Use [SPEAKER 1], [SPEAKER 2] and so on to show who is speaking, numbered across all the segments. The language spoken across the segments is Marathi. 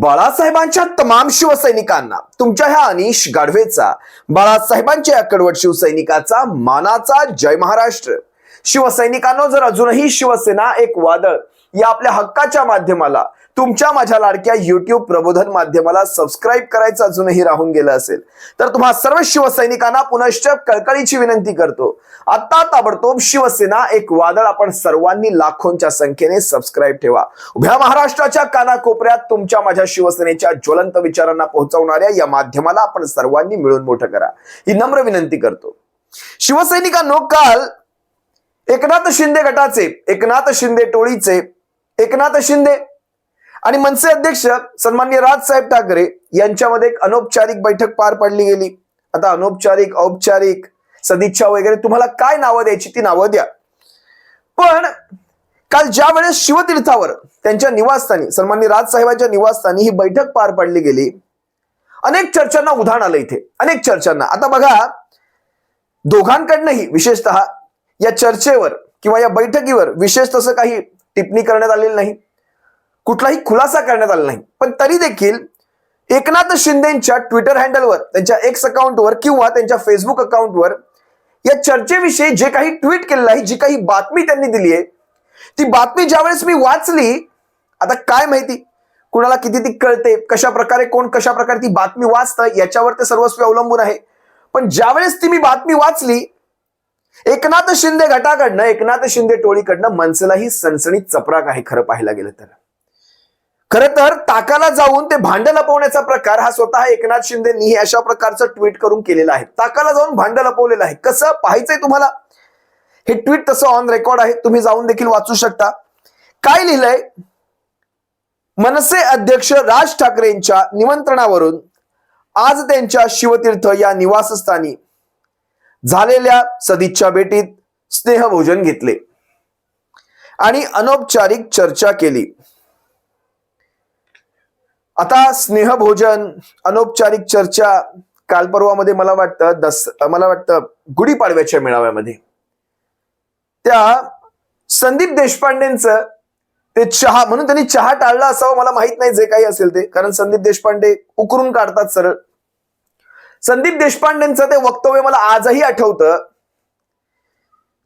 [SPEAKER 1] बाळासाहेबांच्या तमाम शिवसैनिकांना तुमच्या ह्या अनिश गाढवेचा बाळासाहेबांच्या या कडवट शिवसैनिकाचा मानाचा जय महाराष्ट्र. शिवसैनिकांना जर अजूनही शिवसेना एक वादळ या आपल्या हक्काच्या माध्यमाला तुमच्या माझ्या लाडक्या युट्यूब प्रबोधन माध्यमाला सबस्क्राईब करायचं अजूनही राहून गेलं असेल तर तुम्हा सर्व शिवसैनिकांना पुनश्च कळकळीची विनंती करतो. आता ताबडतोब शिवसेना एक वादळ आपण सर्वांनी लाखोंच्या संख्येने सबस्क्राईब ठेवा. उभ्या महाराष्ट्राच्या कानाकोपऱ्यात तुमच्या माझ्या शिवसेनेच्या ज्वलंत विचारांना पोहोचवणाऱ्या या माध्यमाला आपण सर्वांनी मिळून मोठं करा. ही नम्र विनंती करतो. शिवसैनिकांनो काल एकनाथ शिंदे गटाचे एकनाथ शिंदे टोळीचे एकनाथ शिंदे आणि मनसे अध्यक्ष सन्मान्य राजसाहेब ठाकरे यांच्यामध्ये एक अनौपचारिक बैठक पार पडली गेली. आता अनौपचारिक औपचारिक सदिच्छा वगैरे तुम्हाला काय नावं द्यायची ती नावं द्या. पण काल ज्या वेळेस शिवतीर्थावर त्यांच्या निवासस्थानी सन्मान्य राजसाहेबांच्या निवासस्थानी ही बैठक पार पडली गेली अनेक चर्चांना उधाण आलं इथे. अनेक चर्चांना. आता बघा दोघांकडनंही विशेषतः या चर्चेवर किंवा या बैठकीवर विशेष तसं काही टिप्पणी करण्यात आलेली नाही. कुठलाही खुलासा करण्यात आला नाही. पण तरी देखील एकनाथ शिंदेच्या ट्विटर हँडलवर त्यांच्या एक्स अकाउंटवर किंवा त्यांच्या फेसबुक अकाउंटवर या चर्चेविषयी जे काही ट्विट केलेलं आहे जी काही बातमी त्यांनी दिली आहे ती बातमी ज्यावेळेस मी वाचली आता काय माहिती? कुणाला किती ती कळते? कशा प्रकारे कोण कशा प्रकारे ती बातमी वाचतं? याच्यावर ते सर्वस्वी अवलंबून आहे. पण ज्यावेळेस ती मी बातमी वाचली एकनाथ शिंदे गटाकडनं एकनाथ शिंदे टोळीकडनं मनसेलाही सणसणीत चपराक आहे खरं पाहायला गेलं तर. खर तर ताकाला जाऊन ते भांड लपवण्याचा प्रकार हा स्वतः एकनाथ शिंदेनी अशा प्रकारचं ट्विट करून केलेलं आहे. ताकाला जाऊन भांड लपवलेलं आहे. कसं? पाहायचंय तुम्हाला? हे ट्विट तसं ऑन रेकॉर्ड आहे. तुम्ही जाऊन देखील वाचू शकता. काय लिहिलंय? मनसे अध्यक्ष राज ठाकरेंच्या निमंत्रणावरून आज त्यांच्या शिवतीर्थ या निवासस्थानी झालेल्या सदिच्छा भेटीत स्नेहभोजन घेतले. आणि अनौपचारिक चर्चा केली. आता स्नेहभोजन अनौपचारिक चर्चा कालपर्वामध्ये मला वाटतं दस मला वाटतं गुढीपाडव्याच्या मेळाव्यामध्ये. त्या संदीप देशपांडेंचं ते चहा म्हणून त्यांनी चहा टाळला असावं मला माहीत नाही जे काही असेल ते. कारण संदीप देशपांडे उकरून काढतात सरळ. संदीप देशपांडेंचं ते वक्तव्य मला आजही आठवतं.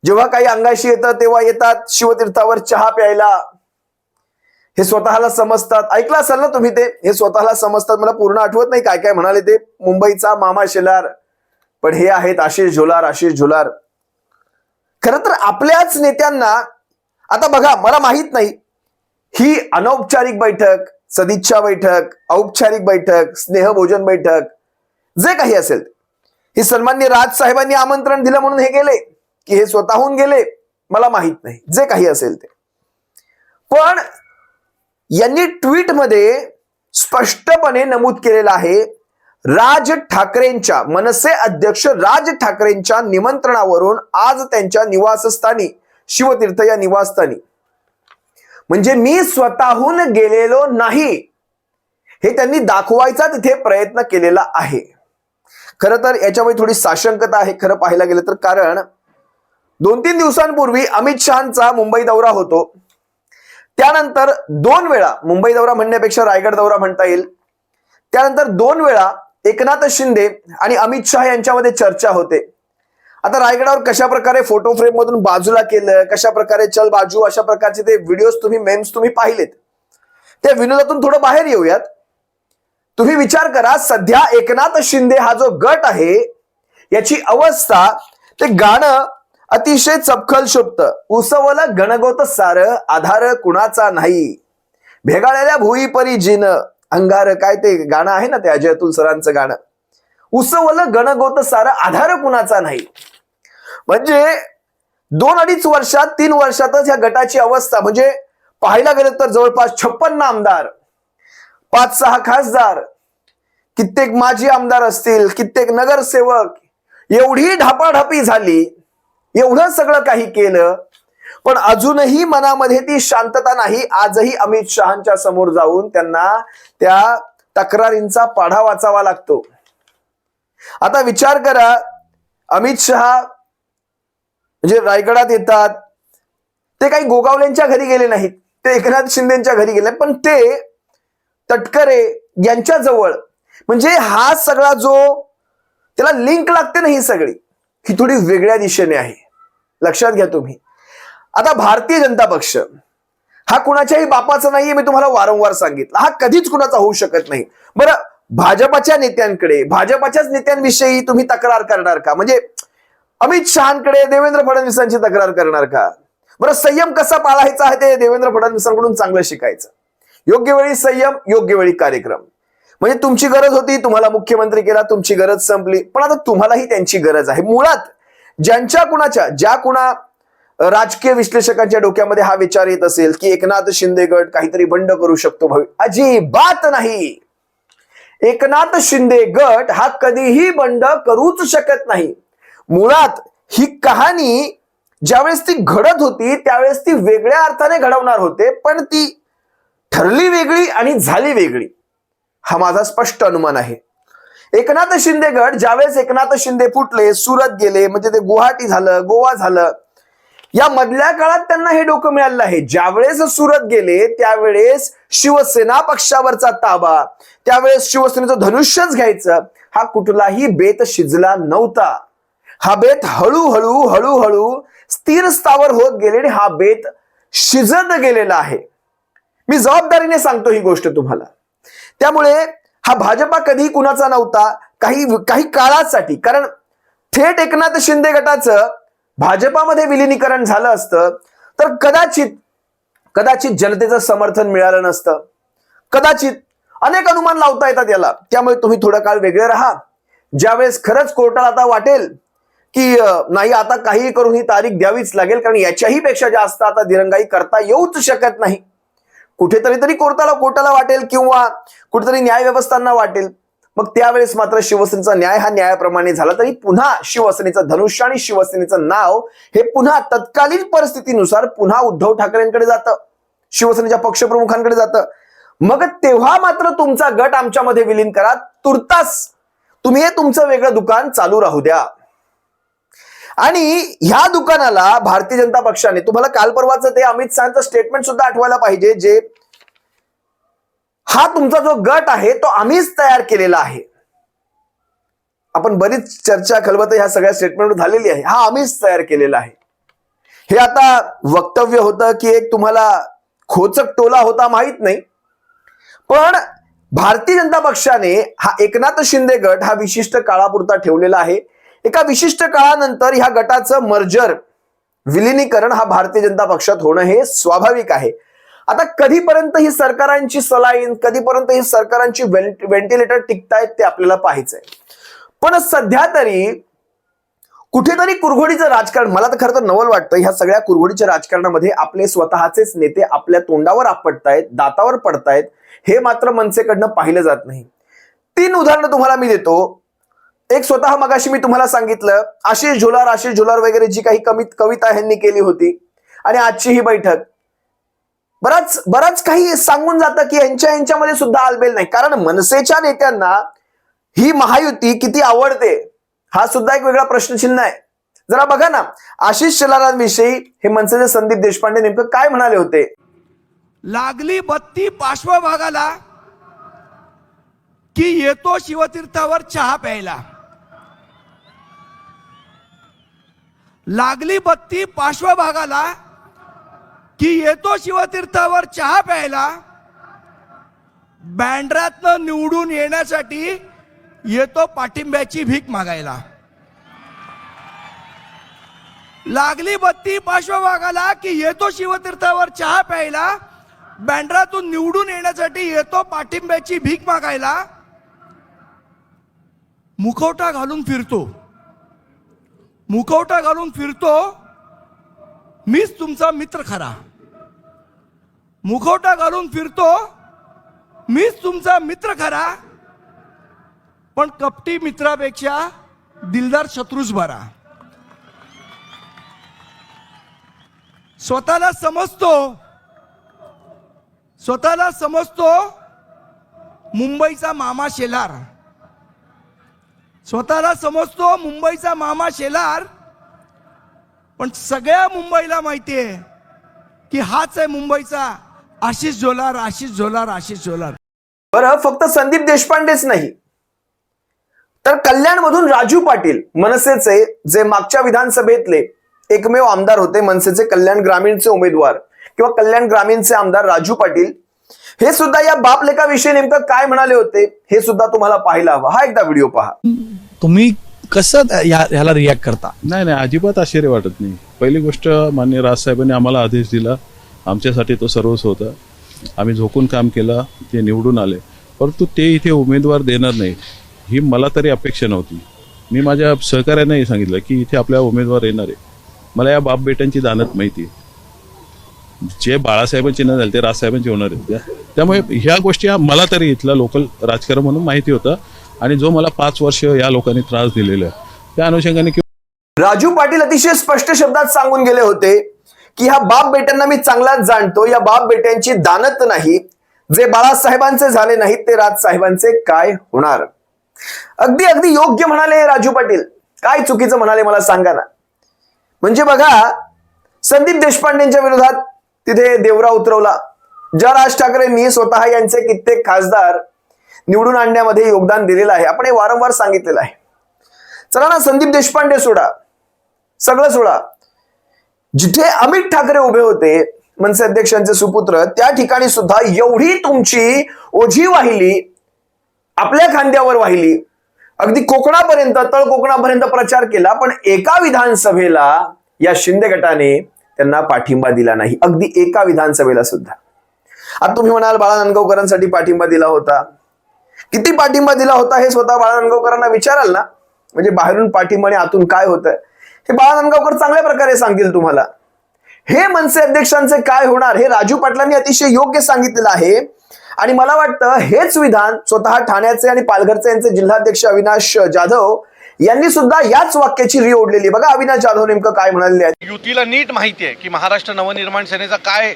[SPEAKER 1] जेव्हा काही अंगाशी येतं तेव्हा येतात शिवतीर्थावर चहा प्यायला. हे स्वतःला समजतात. ऐकलं असाल ना तुम्ही ते? हे स्वतःला समजतात. मला पूर्ण आठवत नाही काय काय म्हणाले ते. मुंबईचा मामा शेलार. पण हे आहेत आशिष झोलार आशिष झोलार. खरं तर आपल्याच नेत्यांना आता बघा मला माहीत नाही. ही अनौपचारिक बैठक सदिच्छा बैठक औपचारिक बैठक स्नेहभोजन बैठक जे काही असेल. ही सन्मान्य राज साहेबांनी आमंत्रण दिलं म्हणून हे गेले की हे स्वतःहून गेले मला माहीत नाही. जे काही असेल ते. पण यांनी ट्विटमध्ये स्पष्टपणे नमूद केलेलं आहे राज ठाकरेंच्या मनसे अध्यक्ष राज ठाकरेंच्या निमंत्रणावरून आज त्यांच्या निवासस्थानी शिवतीर्थ या निवासस्थानी. म्हणजे मी स्वतःहून गेलेलो नाही हे त्यांनी दाखवायचा तिथे प्रयत्न केलेला आहे. खरं तर याच्यामध्ये थोडी साशंकता आहे खरं पाहायला गेलं तर कारण दोन तीन दिवसांपूर्वी अमित शहाचा मुंबई दौरा होतो. त्यानंतर दोन वेळा मुंबई दौरा म्हणण्यापेक्षा रायगड दौरा म्हणता येईल. त्यानंतर दोन वेळा एकनाथ शिंदे आणि अमित शहा यांच्यामध्ये चर्चा होते. आता रायगडावर कशा प्रकारे फोटो फ्रेम मधून बाजूला केलं कशा प्रकारे चल बाजू अशा प्रकारचे ते व्हिडिओज तुम्ही मेम्स तुम्ही पाहिलेत. त्या विनोदातून थोडं बाहेर येऊयात. तुम्ही विचार करा सध्या एकनाथ शिंदे हा जो गट आहे याची अवस्था ते गाणं अतिशय चपखल शोभत उसवल गणगोत सार आधार कुणाचा नाही. भेगाळलेल्या भुई परी जिन. अंगार काय ते गाणं आहे ना ते अजय अतुल सरांचं गाणं? उसवल गणगोत सार आधार कुणाचा नाही. म्हणजे दोन अडीच वर्षात तीन वर्षातच ह्या गटाची अवस्था म्हणजे पाहायला गेलं तर जवळपास छप्पन्न आमदार पाच सहा खासदार कित्येक माजी आमदार असतील कित्येक नगरसेवक एवढी ढापाढापी झाली एवढं सगळं काही केलं पण अजूनही मनामध्ये ती शांतता नाही. आजही अमित शहाच्या समोर जाऊन त्यांना त्या तक्रारींचा पाढा वाचावा लागतो. आता विचार करा अमित शहा म्हणजे रायगडात येतात ते काही गोगावलेंच्या घरी गेले नाहीत. ते एकनाथ शिंदेच्या घरी गेले पण ते तटकरे यांच्या जवळ. म्हणजे हा सगळा जो त्याला लिंक लागते ना ही सगळी. ही थोडी वेगळ्या दिशेने आहे. लक्षात घ्या तुम्ही. आता भारतीय जनता पक्ष हा कुणाच्याही बापाचा नाहीये मी तुम्हाला वारंवार सांगितलं. हा कधीच कुणाचा होऊ शकत नाही. बरं भाजपाच्या नेत्यांकडे भाजपाच्याच नेत्यांविषयी तुम्ही तक्रार करणार का? म्हणजे अमित शहाकडे देवेंद्र फडणवीसांची तक्रार करणार का? बरं संयम कसा पाळायचा आहे ते देवेंद्र फडणवीसांकडून चांगलं शिकायचं. योग्य वेळी संयम योग्य वेळी कार्यक्रम. म्हणजे तुमची गरज होती तुम्हाला मुख्यमंत्री केला तुमची गरज संपली पण आता तुम्हालाही त्यांची गरज आहे. मुळात ज्यांच्या कुणाच्या ज्या कुणा राजकीय विश्लेषकांच्या डोक्यामध्ये हा विचार येत असेल की एकनाथ शिंदे गट काहीतरी बंड करू शकतो भवि अजिबात नाही. एकनाथ शिंदे गट हा कधीही बंड करूच शकत नाही. मुळात ही कहाणी ज्यावेळेस ती घडत होती त्यावेळेस ती वेगळ्या अर्थाने घडवणार होते पण ती ठरली वेगळी आणि झाली वेगळी. हा माझा स्पष्ट अनुमान आहे. एकनाथ शिंदे गट ज्यावेळेस एकनाथ शिंदे फुटले सुरत गेले म्हणजे ते गुवाहाटी झालं गोवा झालं या मधल्या काळात त्यांना हे डोकं मिळालं आहे. ज्यावेळेस सुरत गेले त्यावेळेस शिवसेना पक्षावरचा ताबा त्यावेळेस शिवसेनेचं धनुष्यच घ्यायचं हा कुठलाही बेत शिजला नव्हता. हा बेत हळूहळू हळूहळू स्थिर स्थावर होत गेले आणि हा बेत शिजत गेलेला आहे. मी जबाबदारीने सांगतो ही गोष्ट तुम्हाला. त्यामुळे हा भाजपा कधीही कुणाचा नव्हता काही काही काळासाठी. कारण थेट एकनाथ शिंदे गटाचं भाजपामध्ये विलिनीकरण झालं असतं तर कदाचित कदाचित जनतेचं समर्थन मिळालं नसतं. कदाचित अनेक अनुमान लावता येतात याला. त्यामुळे तुम्ही थोडा काळ वेगळे राहा. ज्यावेळेस खरंच कोर्टाला आता वाटेल की नाही आता काही करून ही तारीख द्यावीच लागेल कारण याच्याही पेक्षा जास्त आता दिरंगाई करता येऊच शकत नाही. कुठेतरी तरी कोर्टाला कोर्टाला वाटेल किंवा कुठेतरी न्याय व्यवस्थांना वाटेल. मग त्यावेळेस मात्र शिवसेनेचा न्याय हा न्यायाप्रमाणे झाला तरी पुन्हा शिवसेनेचं धनुष्य आणि शिवसेनेचं नाव हे पुन्हा तत्कालीन परिस्थितीनुसार पुन्हा उद्धव ठाकरेंकडे जातं. शिवसेनेच्या पक्षप्रमुखांकडे जातं. मग तेव्हा मात्र तुमचा गट आमच्यामध्ये विलीन करा. तुर्तास तुम्ही हे तुमचं वेगळं दुकान चालू राहू द्या. आणि ह्या दुकानाला भारतीय जनता पक्षाने तुम्हाला काल परवाचं ते अमित शहाचं स्टेटमेंट सुद्धा आठवायला पाहिजे जे हा तुमचा जो गट आहे तो आम्हीच तयार केलेला आहे. आपण बरीच चर्चा खलबत ह्या सगळ्या स्टेटमेंट झालेली आहे. हा आम्हीच तयार केलेला आहे. हे आता वक्तव्य होतं की एक तुम्हाला खोचक टोला होता माहीत नाही पण भारतीय जनता पक्षाने हा एकनाथ शिंदे गट हा विशिष्ट काळापुरता ठेवलेला आहे. एका विशिष्ट काळानंतर ह्या गटाचं मर्जर विलिनीकरण हा भारतीय जनता पक्षात होणं हे स्वाभाविक आहे. आता कधीपर्यंत ही सरकारांची सलाईन कधीपर्यंत ही सरकारांची व्हेंटिलेटर टिकतायत ते आपल्याला पाहायचंय. पण सध्या तरी कुठेतरी कुरघोडीचं राजकारण मला तर खरं तर नवल वाटतं ह्या सगळ्या कुरघोडीच्या राजकारणामध्ये आपले स्वतःचेच नेते आपल्या तोंडावर आपटतायत दातावर पडतायत हे मात्र मनसेकडनं पाहिलं जात नाही. तीन उदाहरणं तुम्हाला मी देतो. एक स्वतः मगाशी मी तुम्हाला सांगितलं आशिष झुलार आशिष झुलार वगैरे जी काही कमी कविता ह्यांनी केली होती आणि आजची ही बैठक. बराच बराच काही सांगून जातं की यांच्या यांच्यामध्ये सुद्धा आलबेल नाही. कारण मनसेच्या नेत्यांना ही महायुती किती आवडते हा सुद्धा एक वेगळा प्रश्नचिन्ह आहे. जरा बघा ना आशिष शेलारांविषयी हे मनसेचे संदीप देशपांडे नेमकं काय म्हणाले होते?
[SPEAKER 2] लागली बत्ती पार्श्वभागाला की येतो शिवतीर्थावर चहा प्यायला. लागली बत्ती पार्श्वभागाला की येतो शिवतीर्थावर चहा प्यायला बँड्रातनं निवडून येण्यासाठी येतो पाठिंब्याची भीक मागायला. लागली बत्ती पार्श्वभागाला की येतो शिवतीर्थावर चहा प्यायला बँड्रातून निवडून येण्यासाठी येतो पाठिंब्याची भीक मागायला मुखवटा घालून फिरतो. मुखवटा घालून फिरतो मीच तुमचा मित्र खरा. मुखवटा घालून फिरतो मीच तुमचा मित्र खरा. पण कपटी मित्रापेक्षा दिलदार शत्रूच बरा. स्वतःला समजतो स्वतःला समजतो मुंबईचा मामा शेलार. स्वतःला समजतो मुंबईचा मामा शेलार. पण सगळ्या मुंबईला माहिती आहे की हाच आहे मुंबईचा आशिष झोलार आशिष झोलार आशिष झोलार.
[SPEAKER 1] बरं फक्त संदीप देशपांडेच नाही. तर कल्याणमधून राजू पाटील मनसेचे जे मागच्या विधानसभेतले एकमेव आमदार होते मनसेचे कल्याण ग्रामीणचे उमेदवार किंवा कल्याण ग्रामीणचे आमदार राजू पाटील हे सुद्धा या बाप लेखाविषयी नेमकं काय म्हणाले होते हे सुद्धा तुम्हाला पाहायला हवं. हा एकदा व्हिडिओ पहा.
[SPEAKER 3] तुम्ही कसं ह्या- ह्याला रिॲक्ट करता?
[SPEAKER 4] नाही नाही अजिबात आश्चर्य वाटत नाही. पहिली गोष्ट मान्य राजसाहेबांनी आम्हाला आदेश दिला. आमच्यासाठी तो सर्वस्व होता. आम्ही झोकून काम केलं ते निवडून आले. परंतु ते इथे उमेदवार देणार नाहीत ही मला तरी अपेक्षा नव्हती. मी माझ्या सहकार्यांनाही सांगितलं की इथे आपल्या उमेदवार येणार आहे. मला या बाप बेटांची दानत माहिती आहे. जे बाळासाहेबांची न झाले ते राजसाहेबांचे होणार आहेत. त्यामुळे ह्या गोष्टी मला तरी इथलं लोकल राजकारण म्हणून माहिती होतं. आणि जो मला पाच वर्ष या लोकांनी त्रास दिलेला आहे त्या अनुषंगाने
[SPEAKER 1] राजू पाटील अतिशय स्पष्ट शब्दात सांगून गेले होते की ह्या बाप बेट्यांना मी चांगलाच जाणतो या बाप बेट्यांची दानत नाही. जे बाळासाहेबांचे झाले नाहीत ते राजसाहेबांचे काय होणार? अगदी अगदी योग्य म्हणाले राजू पाटील. काय चुकीचं म्हणाले मला सांगा ना. म्हणजे बघा संदीप देशपांडेंच्या विरोधात तिथे देवरा उतरवला. ज्या राज ठाकरेंनी स्वतः यांचे कित्येक खासदार निवडून आणण्यामध्ये योगदान दिलेलं आहे. आपण हे वारंवार सांगितलेलं आहे. चला ना संदीप देशपांडे सोडा. सगळं सोडा. जिथे अमित ठाकरे उभे होते मनसे अध्यक्षांचे सुपुत्र त्या ठिकाणी सुद्धा एवढी तुमची ओझी वाहिली आपल्या खांद्यावर वाहिली. अगदी कोकणापर्यंत तळ कोकणापर्यंत प्रचार केला पण एका विधानसभेला या शिंदे गटाने त्यांना पाठिंबा दिला नाही. अगदी एका विधानसभेला सुद्धा. आता तुम्ही म्हणाल बाळा नांदगावकरांसाठी पाठिंबा दिला होता. किती पाठिंबा दिला होता हे स्वतः बाळा नांदगावकरांना विचाराल ना? म्हणजे बाहेरून पाठिंबा आणि आतून काय होतं हे बाळा नांदगावकर चांगल्या प्रकारे सांगतील तुम्हाला. हे मनसे अध्यक्षांचे काय होणार? हे राजू पाटलांनी अतिशय योग्य सांगितलेलं आहे. आणि मला वाटतं हेच विधान स्वतः ठाण्याचे आणि पालघरचे यांचे जिल्हाध्यक्ष अविनाश जाधव यांनी सुद्धा याच वाक्याची री ओढलेली. बघा अविनाश जाधव नेमकं काय म्हणाले आहे
[SPEAKER 5] युतीला नीट माहिती आहे की महाराष्ट्र नवनिर्माण सेनेचा काय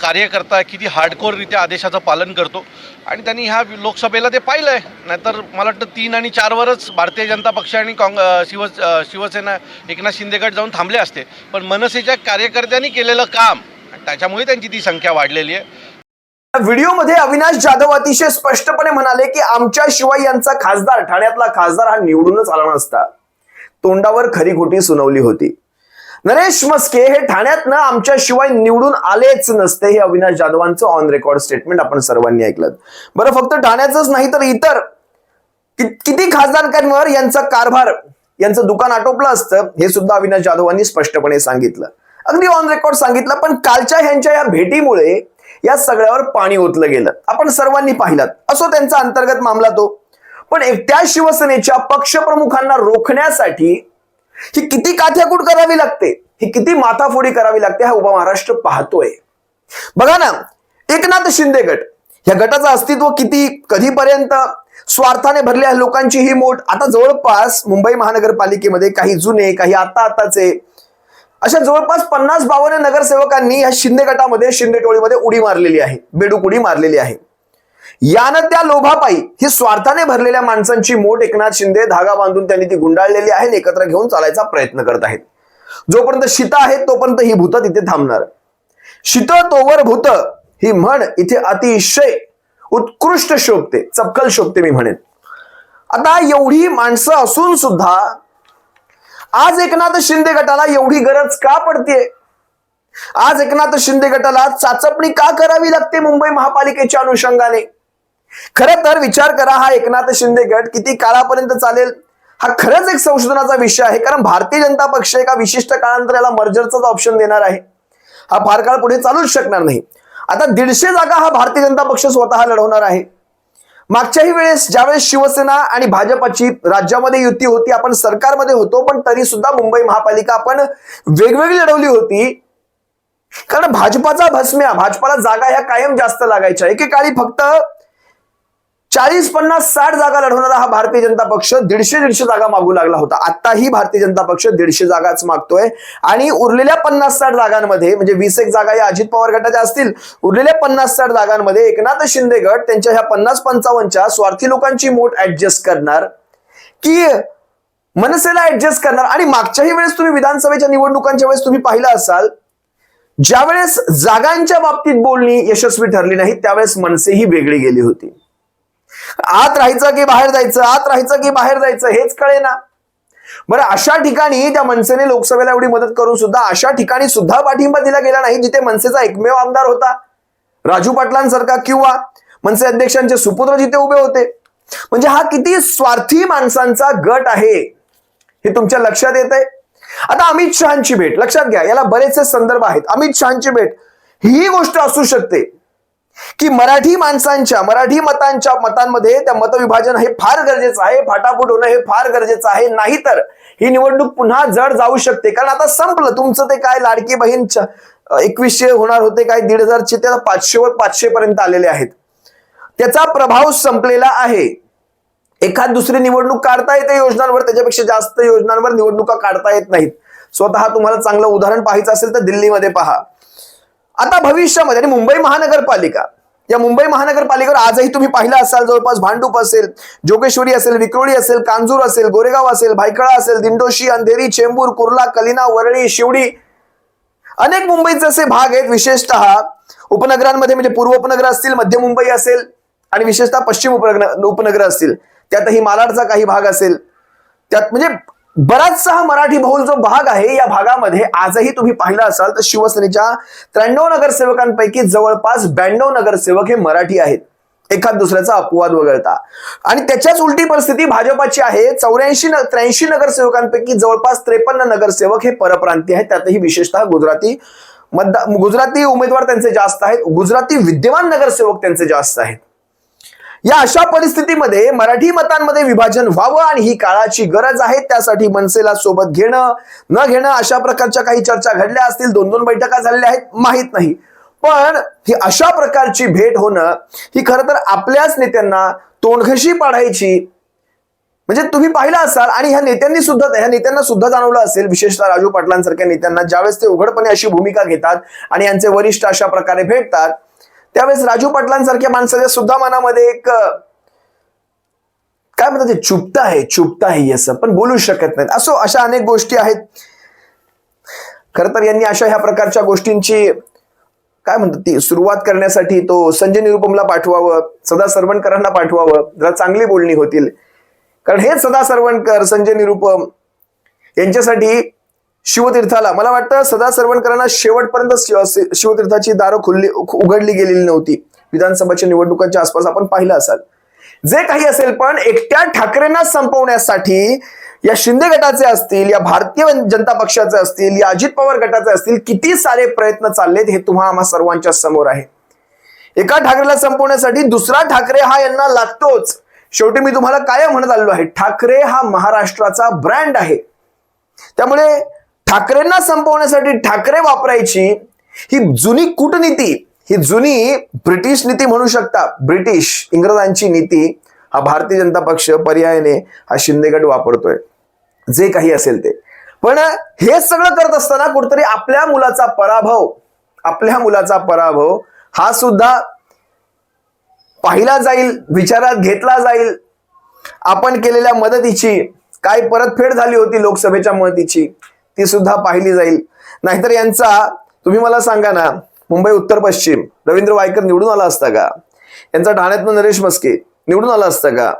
[SPEAKER 5] कार्यकर्ता किती हार्डकोररित्या आदेशाचं पालन करतो. आणि त्यांनी ह्या लोकसभेला ते पाहिलं आहे नाहीतर मला वाटतं तीन आणि चारवरच भारतीय जनता पक्ष आणि काँग शिव शिवसेना एकनाथ शिंदेगड जाऊन थांबले असते. पण मनसेच्या कार्यकर्त्यांनी केलेलं काम त्याच्यामुळे त्यांची ती संख्या वाढलेली आहे.
[SPEAKER 1] व्हिडिओमध्ये अविनाश जाधव अतिशय स्पष्टपणे म्हणाले की आमच्याशिवाय यांचा खासदार ठाण्यातला खासदार हा निवडूनच आला नसता. तोंडावर खरी खोटी सुनावली होती. नरेश मस्के हे ठाण्यातनं आमच्याशिवाय निवडून आलेच नसते हे अविनाश जाधवांचं ऑन रेकॉर्ड स्टेटमेंट आपण सर्वांनी ऐकलं बरं फक्त ठाण्याचंच नाही तर इतर कि- किती खासदारकांवर यांचा कारभार यांचं दुकान आटोपलं असतं हे सुद्धा अविनाश जाधवांनी स्पष्टपणे सांगितलं. अगदी ऑन रेकॉर्ड सांगितलं पण कालच्या ह्यांच्या या भेटीमुळे या सगळ्यावर पाणी ओतलं गेलं. आपण सर्वांनी पाहिलं. असो त्यांचा अंतर्गत मामला तो. पण त्या शिवसेनेच्या पक्षप्रमुखांना रोखण्यासाठी ही किती काथ्याकूट करावी लागते? ही किती माथाफोडी करावी लागते? हा उभा महाराष्ट्र पाहतोय. बघा ना एकनाथ शिंदे गट. या गटाचं अस्तित्व किती कधीपर्यंत स्वार्थाने भरल्या लोकांची ही मोठ. आता जवळपास मुंबई महानगरपालिकेमध्ये काही जुने काही आता आताचे अशा जवळपास पन्नास बावन्न नगरसेवकांनी या शिंदे गटामध्ये शिंदे टोळीमध्ये उडी मारलेली आहे बेडूक उडी मारलेली आहे. यानं त्या लोभापायी ही स्वार्थाने भरलेल्या माणसांची मोठ एकनाथ शिंदे धागा बांधून त्यांनी ती गुंडाळलेली आहे आणि एकत्र घेऊन चालायचा प्रयत्न करत आहेत. जोपर्यंत शीता आहे तोपर्यंत ही भूत तिथे थांबणार. शीत तोवर भूत ही म्हण इथे अतिशय उत्कृष्ट शोभते चपकल शोभते मी म्हणेन. आता एवढी माणसं असून सुद्धा आज एकनाथ शिंदे गटाला एवढी गरज का पडते आज एकनाथ शिंदे गटाला चाचपणी का करावी लागते मुंबई महापालिकेच्या अनुषंगाने? खर तर विचार करा हा एकनाथ शिंदे गट किती काळापर्यंत चालेल? हा खरंच एक संशोधनाचा विषय आहे कारण भारतीय जनता पक्ष एका विशिष्ट काळानंतर याला मर्जरचाच ऑप्शन देणार आहे. हा फार काळ पुढे चालूच शकणार नाही. आता दीडशे जागा हा भारतीय जनता पक्ष स्वतः लढवणार आहे. मागच्याही वेळेस ज्यावेळेस शिवसेना आणि भाजपाची राज्यामध्ये युती होती आपण सरकारमध्ये होतो पण तरी सुद्धा मुंबई महापालिका आपण वेगवेगळी लढवली होती. कारण भाजपाचा भस्म्या भाजपाला जागा ह्या कायम जास्त लागायच्या. एकेकाळी फक्त चाळीस पन्नास साठ जागा लढवणारा हा भारतीय जनता पक्ष दीडशे दीडशे जागा मागू लागला होता. आताही भारतीय जनता पक्ष दीडशे जागाच मागतोय. आणि उरलेल्या पन्नास साठ जागांमध्ये म्हणजे वीस एक जागा या अजित पवार गटाच्या असतील उरलेल्या पन्नास साठ जागांमध्ये एकनाथ शिंदे गट त्यांच्या ह्या पन्नास पंचावन्नच्या स्वार्थी लोकांची मोठ ऍडजस्ट करणार. की मनसेला ऍडजस्ट करणार. आणि मागच्याही वेळेस तुम्ही विधानसभेच्या निवडणुकांच्या वेळेस तुम्ही पाहिलं असाल ज्यावेळेस जागांच्या बाबतीत बोलणी यशस्वी ठरली नाही त्यावेळेस मनसेही वेगळी गेली होती. आत राहायचं की बाहेर जायचं आत राहायचं की बाहेर जायचं हेच कळे ना बरं अशा ठिकाणी त्या मनसेने लोकसभेला एवढी मदत करून सुद्धा अशा ठिकाणी सुद्धा पाठिंबा दिला गेला नाही जिथे मनसेचा एकमेव आमदार होता. राजू पाटलांसारखा किंवा मनसे अध्यक्षांचे सुपुत्र जिथे उभे होते. म्हणजे हा किती स्वार्थी माणसांचा गट आहे हे तुमच्या लक्षात येत आहे आता अमित शहाची भेट लक्षात घ्या याला बरेचसे संदर्भ आहेत. अमित शहाची भेट ही गोष्ट असू शकते. की मराठी माणसांच्या मराठी मतांच्या मतांमध्ये त्या मतविभाजन हे फार गरजेचं आहे. फाटाफूट होणं हे फार गरजेचं आहे. नाहीतर ही निवडणूक पुन्हा जड जाऊ शकते. कारण आता संपलं. तुमचं ते काय लाडकी बहीण एकवीसशे होणार होते काय दीड हजारचे ते पाचशेवर पाचशे पर्यंत आलेले आहेत. त्याचा प्रभाव संपलेला आहे. एखाद दुसरी निवडणूक काढता येते योजनांवर त्याच्यापेक्षा जास्त योजनांवर निवडणुका काढता येत नाहीत. स्वतः तुम्हाला चांगलं उदाहरण पाहायचं असेल तर दिल्लीमध्ये पहा. आता भविष्यामध्ये आणि मुंबई महानगरपालिका या मुंबई महानगरपालिकेवर आजही तुम्ही पाहिलं असाल जवळपास भांडूप असेल जोगेश्वरी असेल विक्रोळी असेल कांजूर असेल गोरेगाव असेल भायखळा असेल दिंडोशी अंधेरी चेंबूर कुर्ला कलिना वरळी शिवडी अनेक मुंबईचे असे भाग आहेत विशेषतः उपनगरांमध्ये म्हणजे पूर्व उपनगर असतील मध्य मुंबई असेल आणि विशेषतः पश्चिम उपनगर उपनगर असतील त्यातही मालाडचा काही भाग असेल त्यात म्हणजे बराचसा हा मराठी बहुल जो भाग आहे या भागामध्ये आजही तुम्ही पाहिला असाल तर शिवसेनेच्या त्र्याण्णव नगरसेवकांपैकी जवळपास ब्याण्णव नगरसेवक हे मराठी आहेत. एखाद दुसऱ्याचा अपवाद वगळता. आणि त्याच्याच उलटी परिस्थिती भाजपाची आहे चौऱ्याऐंशी त्र्याऐंशी नगरसेवकांपैकी जवळपास त्रेपन्न नगरसेवक हे परप्रांतीय आहेत. त्यातही विशेषतः गुजराती मतदा गुजराती उमेदवार त्यांचे जास्त आहेत. गुजराती विद्यमान नगरसेवक त्यांचे जास्त आहेत. या अशा परिस्थितीमध्ये मराठी मतांमध्ये विभाजन व्हावं आणि ही काळाची गरज आहे त्यासाठी मनसेला सोबत घेणं न घेणं अशा प्रकारच्या काही चर्चा घडल्या असतील दोन दोन बैठका झालेल्या आहेत माहीत नाही. पण ही अशा प्रकारची भेट होणं ही खरं तर आपल्याच नेत्यांना तोंडघशी पाडायची. म्हणजे तुम्ही पाहिलं असाल आणि ह्या नेत्यांनी सुद्धा ह्या नेत्यांना सुद्धा जाणवलं असेल विशेषतः राजू पाटलांसारख्या नेत्यांना ज्यावेळेस ते उघडपणे अशी भूमिका घेतात आणि यांचे वरिष्ठ अशा प्रकारे भेटतात त्यावेळेस राजू पाटलांसारख्या माणसाच्या सुद्धा मनामध्ये एक काय म्हणतात ते चुपता आहे चुपता आहे असं पण बोलू शकत नाहीत. असो अशा अनेक गोष्टी आहेत. खर तर यांनी अशा ह्या प्रकारच्या गोष्टींची काय म्हणतात ती सुरुवात करण्यासाठी तो संजय निरुपमला पाठवावं सदा सरवणकरांना पाठवावं जरा चांगली बोलणी होतील. कारण हेच सदा सरवणकर संजय निरुपम यांच्यासाठी शिवतीर्थाला. मला वाटतं सदा सरवणकरांना शेवटपर्यंत शिव- शिवतीर्थाची दारं खुल्ली उघडली गेलेली नव्हती. विधानसभाच्या निवडणुकांच्या आसपास आपण पाहिलं असाल. जे काही असेल पण एकट्या ठाकरेंना संपवण्यासाठी या शिंदे गटाचे असतील या भारतीय जनता पक्षाचे असतील या अजित पवार गटाचे असतील किती सारे प्रयत्न चाललेत हे तुम्हा आम्हा सर्वांच्या समोर आहे. एका ठाकरेला संपवण्यासाठी दुसरा ठाकरे हा यांना लागतोच. शेवटी मी तुम्हाला काय म्हणत आलेलो आहे ठाकरे हा महाराष्ट्राचा ब्रँड आहे. त्यामुळे ठाकरेंना संपवण्यासाठी ठाकरे वापरायची ही जुनी कूटनीती ही जुनी ब्रिटिश नीती म्हणू शकता. ब्रिटिश इंग्रजांची नीती हा भारतीय जनता पक्ष पर्यायाने हा शिंदेगड वापरतोय. जे काही असेल ते. पण हे सगळं करत असताना कुठतरी आपल्या मुलाचा पराभव आपल्या मुलाचा पराभव हा सुद्धा पाहिला जाईल विचारात घेतला जाईल. आपण केलेल्या मदतीची काय परतफेड झाली होती लोकसभेच्या मदतीची ती सुद्धा पाहिली जाईल. नाहीतर यांचा तुम्ही मला सांगा ना मुंबई उत्तर पश्चिम रवींद्र वायकर निवडून आला असता का? यांचा ठाण्यातनं नरेश मस्के निवडून आला असता का?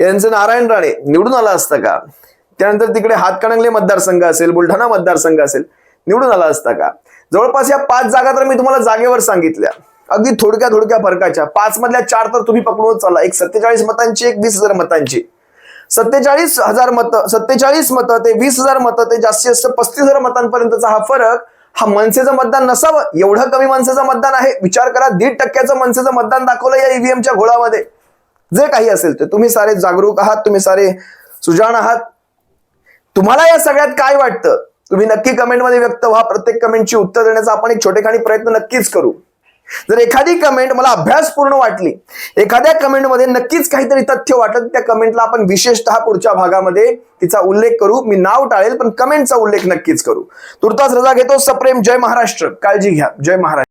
[SPEAKER 1] यांचं नारायण राणे निवडून आला असता का? त्यानंतर तिकडे हातकणंगले मतदारसंघ असेल बुलढाणा मतदारसंघ असेल निवडून आला असता का? जवळपास या पाच जागा तर मी तुम्हाला जागेवर सांगितल्या. अगदी थोडक्या थोडक्या फरकाच्या. पाच मधल्या चार तर तुम्ही पकडून चाला एक सत्तेचाळीस मतांची एक वीस हजार मतांची. सत्तेचाळीस हजार मतं सत्तेचाळीस मतं ते वीस हजार मतं ते जास्तीत जास्त पस्तीस हजार मतांपर्यंतचा हा फरक हा मनसेचं मतदान नसावं एवढं कमी मनसेचं मतदान आहे. विचार करा दीड टक्क्याचं मनसेचं मतदान दाखवलं या ईव्हीएमच्या घोळामध्ये. जे काही असेल ते. तुम्ही सारे जागरूक आहात तुम्ही सारे सुजाण आहात. तुम्हाला या सगळ्यात काय वाटतं? तुम्ही नक्की कमेंटमध्ये व्यक्त व्हा. प्रत्येक कमेंटची उत्तर देण्याचा आपण एक छोटेखानी प्रयत्न नक्कीच करू. जर एखादी कमेंट मला अभ्यासपूर्ण वाटली एखाद्या कमेंटमध्ये नक्कीच काहीतरी तथ्य वाटलं त्या कमेंटला आपण विशेषतः पुढच्या भागामध्ये तिचा उल्लेख करू. मी नाव टाळेल पण कमेंटचा उल्लेख नक्कीच करू. तुर्तास रजा घेतो. सप्रेम जय महाराष्ट्र. काळजी घ्या. जय महाराष्ट्र.